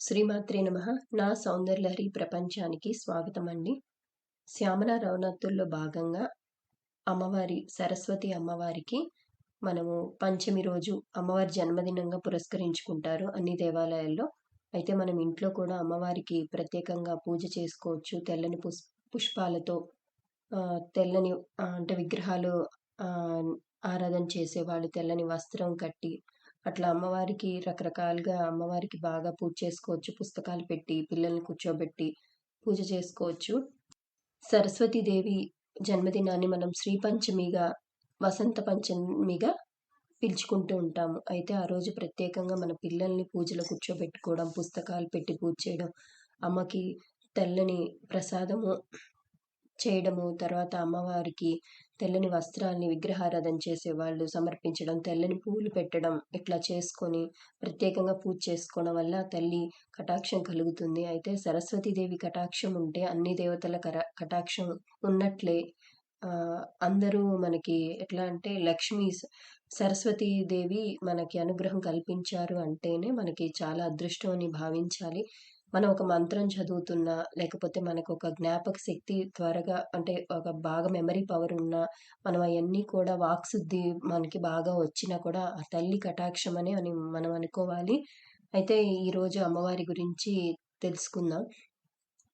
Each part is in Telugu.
శ్రీమాత్రే నమ. నా సౌందర్యలహరి ప్రపంచానికి స్వాగతం అండి శ్యామల నవరాత్రుల్లో భాగంగా అమ్మవారి సరస్వతి అమ్మవారికి మనము పంచమి రోజు అమ్మవారి జన్మదినంగా పురస్కరించుకుంటారు అన్ని దేవాలయాల్లో. అయితే మనం ఇంట్లో కూడా అమ్మవారికి ప్రత్యేకంగా పూజ చేసుకోవచ్చు. తెల్లని పుష్ పుష్పాలతో తెల్లని అంటే విగ్రహాలు ఆరాధన చేసేవాళ్ళు తెల్లని వస్త్రం కట్టి అట్లా అమ్మవారికి రకరకాలుగా అమ్మవారికి బాగా పూజ చేసుకోవచ్చు. పుస్తకాలు పెట్టి పిల్లల్ని కూర్చోబెట్టి పూజ చేసుకోవచ్చు. సరస్వతీదేవి జన్మదినాన్ని మనం శ్రీ పంచమిగా వసంత పంచమిగా పిలుచుకుంటూ ఉంటాము. అయితే ఆ రోజు ప్రత్యేకంగా మన పిల్లల్ని పూజలో కూర్చోబెట్టుకోవడం పుస్తకాలు పెట్టి పూజ చేయడం అమ్మకి తెల్లని ప్రసాదము చేయడము తర్వాత అమ్మవారికి తెల్లని వస్త్రాల్ని విగ్రహారాధన చేసే వాళ్ళు సమర్పించడం తెల్లని పూలు పెట్టడం ఇట్లా చేసుకొని ప్రత్యేకంగా పూజ చేసుకోవడం వల్ల తల్లి కటాక్షం కలుగుతుంది. అయితే సరస్వతీదేవి కటాక్షం ఉంటే అన్ని దేవతల కర కటాక్షం ఉన్నట్లే అందరూ మనకి ఎట్లా అంటే లక్ష్మీ సరస్వతీదేవి మనకి అనుగ్రహం కల్పించారు అంటేనే మనకి చాలా అదృష్టం అని భావించాలి. మనం ఒక మంత్రం చదువుతున్నా లేకపోతే మనకు ఒక జ్ఞాపక శక్తి త్వరగా అంటే ఒక బాగా మెమరీ పవర్ ఉన్నా మనం అవన్నీ కూడా వాక్శుద్ధి మనకి బాగా వచ్చినా కూడా ఆ తల్లి కటాక్షం అని అని మనం అనుకోవాలి. అయితే ఈరోజు అమ్మవారి గురించి తెలుసుకుందాం.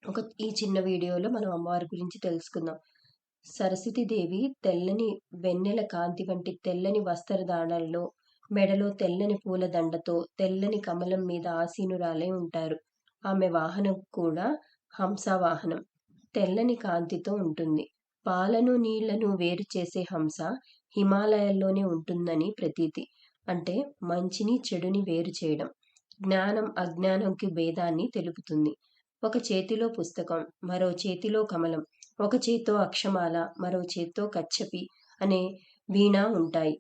ఒక ఈ చిన్న వీడియోలో మనం అమ్మవారి గురించి తెలుసుకుందాం. సరస్వతీదేవి తెల్లని వెన్నెల కాంతి వంటి తెల్లని వస్త్రదానాల్లో మెడలో తెల్లని పూల దండతో తెల్లని కమలం మీద ఆసీనురాలై ఉంటారు. ఆమె వాహనం కూడా హంస వాహనం తెల్లని కాంతితో ఉంటుంది. పాలను నీళ్ళను వేరు చేసే హంస హిమాలయాల్లోనే ఉంటుందని ప్రతీతి. అంటే మంచిని చెడుని వేరు చేయడం. జ్ఞానం అజ్ఞానంకి భేదాన్ని తెలుపుతుంది. ఒక చేతిలో పుస్తకం మరో చేతిలో కమలం ఒక చేత్తో అక్షమాల మరో చేత్తో కచ్చపి అనే వీణ ఉంటాయి.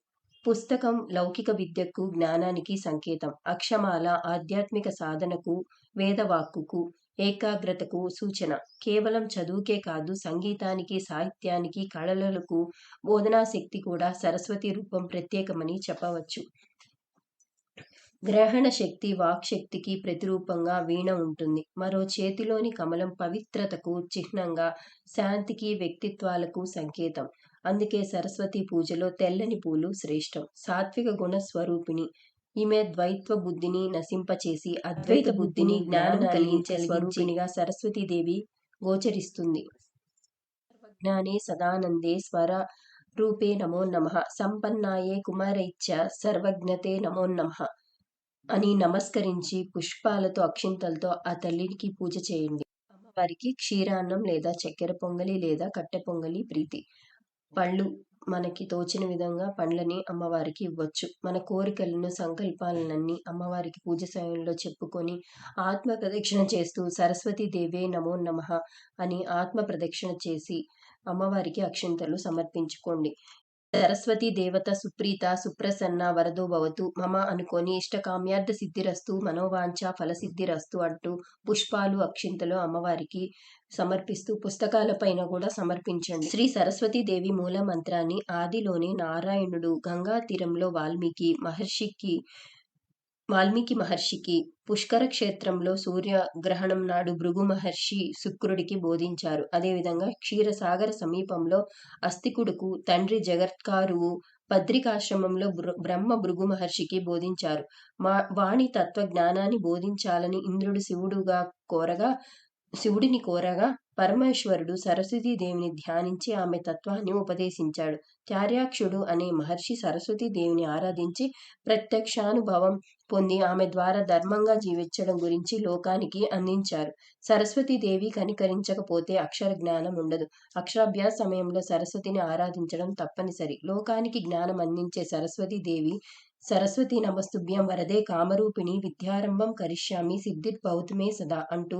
పుస్తకం లౌకిక విద్యకు జ్ఞానానికి సంకేతం. అక్షమాల ఆధ్యాత్మిక సాధనకు వేదవాక్కుకు ఏకాగ్రతకు సూచన. కేవలం చదువుకే కాదు సంగీతానికి సాహిత్యానికి కళలకు బోధనా శక్తి కూడా సరస్వతి రూపం ప్రత్యేకమని చెప్పవచ్చు. గ్రహణ శక్తి వాక్ శక్తికి ప్రతిరూపంగా వీణ ఉంటుంది. మరో చేతిలోని కమలం పవిత్రతకు చిహ్నంగా శాంతికి వ్యక్తిత్వాలకు సంకేతం. అందుకే సరస్వతి పూజలో తెల్లని పూలు శ్రేష్టం. సాత్విక గుణ స్వరూపిణి ఈమె ద్వైత్వ బుద్ధిని నశింపచేసి అద్వైత బుద్ధిని జ్ఞానం కలిగించే స్వరూపిణిగా సరస్వతీదేవి గోచరిస్తుంది. జ్ఞానే సదానందే స్వర రూపే నమో నమ. సంపన్నాయే కుమారైచ్చ సర్వజ్ఞతే నమో నమ అని నమస్కరించి పుష్పాలతో అక్షింతలతో ఆ తల్లికి పూజ చేయండి. అమ్మవారికి క్షీరాన్నం లేదా చక్కెర పొంగలి లేదా కట్టె పొంగలి ప్రీతి. పళ్ళు మనకి తోచిన విధంగా పండ్లని అమ్మవారికి ఇవ్వచ్చు. మన కోరికలను సంకల్పాలన్నీ అమ్మవారికి పూజ సమయంలో చెప్పుకొని ఆత్మ ప్రదక్షిణ చేస్తూ సరస్వతి దేవే నమో నమః అని ఆత్మ ప్రదక్షిణ చేసి అమ్మవారికి అక్షింతలు సమర్పించుకోండి. సరస్వతి దేవత సుప్రీత సుప్రసన్న వరదో భవతు మమ అనుకొని ఇష్టకామ్యార్థ సిద్ధిరస్తు మనోవాంఛ ఫలసిద్ధిరస్తు అంటూ పుష్పాలు అక్షింతలు అమ్మవారికి సమర్పిస్తూ పుస్తకాలపైన కూడా సమర్పించండి. శ్రీ సరస్వతి దేవి మూల మంత్రాన్ని ఆదిలోనే నారాయణుడు గంగా తీరంలో వాల్మీకి మహర్షికి వాల్మీకి మహర్షికి పుష్కర క్షేత్రంలో సూర్య గ్రహణం నాడు భృగు మహర్షి శుక్రుడికి బోధించారు. అదేవిధంగా క్షీరసాగర సమీపంలో అస్తికుడుకు తండ్రి జగత్కారువు పత్రికాశ్రమంలో బ్రహ్మ భృగు మహర్షికి బోధించారు. మా వాణి తత్వ జ్ఞానాన్ని బోధించాలని ఇంద్రుడు శివుడుగా కోరగా శివుడిని కోరగా పరమేశ్వరుడు సరస్వతీదేవిని ధ్యానించి ఆమె తత్వాన్ని ఉపదేశించాడు. త్యార్యాక్షుడు అనే మహర్షి సరస్వతీదేవిని ఆరాధించి ప్రత్యక్షానుభవం పొంది ఆమె ద్వారా ధర్మంగా జీవించడం గురించి లోకానికి అందించారు. సరస్వతీదేవి కనికరించకపోతే అక్షర జ్ఞానం ఉండదు. అక్షరాభ్యాస సమయంలో సరస్వతిని ఆరాధించడం తప్పనిసరి. లోకానికి జ్ఞానం అందించే సరస్వతీదేవి సరస్వతి నమస్తుభ్యం వరదే కామరూపిణి విద్యారంభం కరిష్యామి సిద్ధిర్భౌతమే సదా అంటూ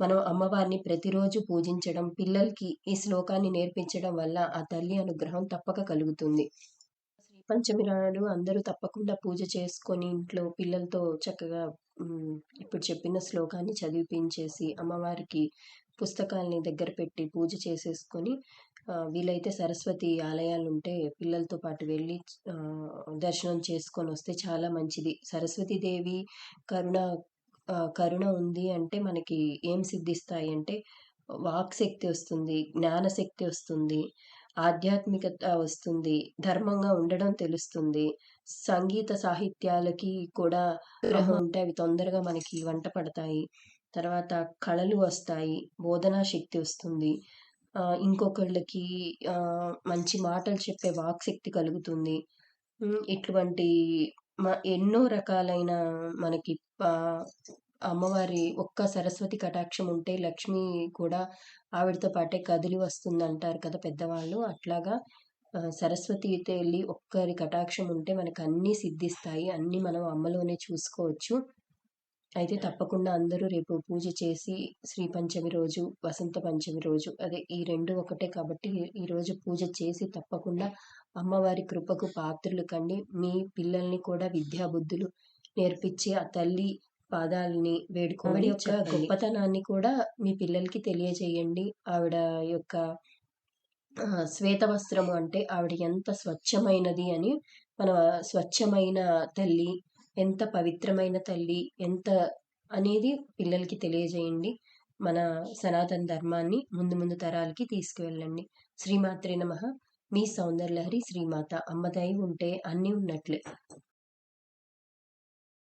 మనం అమ్మవారిని ప్రతిరోజు పూజించడం పిల్లలకి ఈ శ్లోకాన్ని నేర్పించడం వల్ల ఆ తల్లి అనుగ్రహం తప్పక కలుగుతుంది. పంచమి నాడు అందరూ తప్పకుండా పూజ చేసుకొని ఇంట్లో పిల్లలతో చక్కగా ఇప్పుడు చెప్పిన శ్లోకాన్ని చదివిపించేసి అమ్మవారికి పుస్తకాల్ని దగ్గర పెట్టి పూజ చేసేసుకొని వీలైతే సరస్వతి ఆలయాలు ఉంటే పిల్లలతో పాటు వెళ్ళి దర్శనం చేసుకొని వస్తే చాలా మంచిది. సరస్వతీదేవి కరుణ కరుణ ఉంది అంటే మనకి ఏం సిద్ధిస్తాయి అంటే వాక్‌శక్తి వస్తుంది, జ్ఞానశక్తి వస్తుంది, ఆధ్యాత్మికత వస్తుంది, ధర్మంగా ఉండడం తెలుస్తుంది. సంగీత సాహిత్యాలకి కూడా బ్రహ్మ ఉంటే అవి తొందరగా మనకి వంట పడతాయి. తర్వాత కళలు వస్తాయి, బోధనా శక్తి వస్తుంది. ఇంకొకళ్ళకి మంచి మాటలు చెప్పే వాక్‌శక్తి కలుగుతుంది. ఇటువంటి మ ఎన్నో రకాలైన మనకి అమ్మవారి ఒక్క సరస్వతి కటాక్షం ఉంటే లక్ష్మి కూడా ఆవిడతో పాటే కదిలి వస్తుంది అంటారు కదా పెద్దవాళ్ళు. అట్లాగా సరస్వతి తల్లి ఒక్కరి కటాక్షం ఉంటే మనకు అన్నీ సిద్ధిస్తాయి. అన్నీ మనం అమ్మలోనే చూసుకోవచ్చు. అయితే తప్పకుండా అందరూ రేపు పూజ చేసి శ్రీ పంచమి రోజు, వసంత పంచమి రోజు అదే ఈ రెండు ఒకటే కాబట్టి ఈరోజు పూజ చేసి తప్పకుండా అమ్మవారి కృపకు పాత్రలు కండి. మీ పిల్లల్ని కూడా విద్యాబుద్ధులు నేర్పించి ఆ తల్లి పాదాలని వేడుకోమని ఆవిడ యొక్క. గొప్పతనాన్ని కూడా మీ పిల్లలకి తెలియజేయండి. ఆవిడ యొక్క శ్వేత వస్త్రము అంటే ఆవిడ ఎంత స్వచ్ఛమైనది అని మన స్వచ్ఛమైన తల్లి, ఎంత పవిత్రమైన తల్లి, ఎంత అనేది పిల్లలకి తెలియజేయండి. మన సనాతన ధర్మాన్ని ముందు ముందు తరాలకి తీసుకువెళ్ళండి. శ్రీమాత్రే నమః. మీ సౌందర్యలహరి శ్రీమాత. అమ్మ దయ ఉంటే అన్నీ ఉన్నట్లే.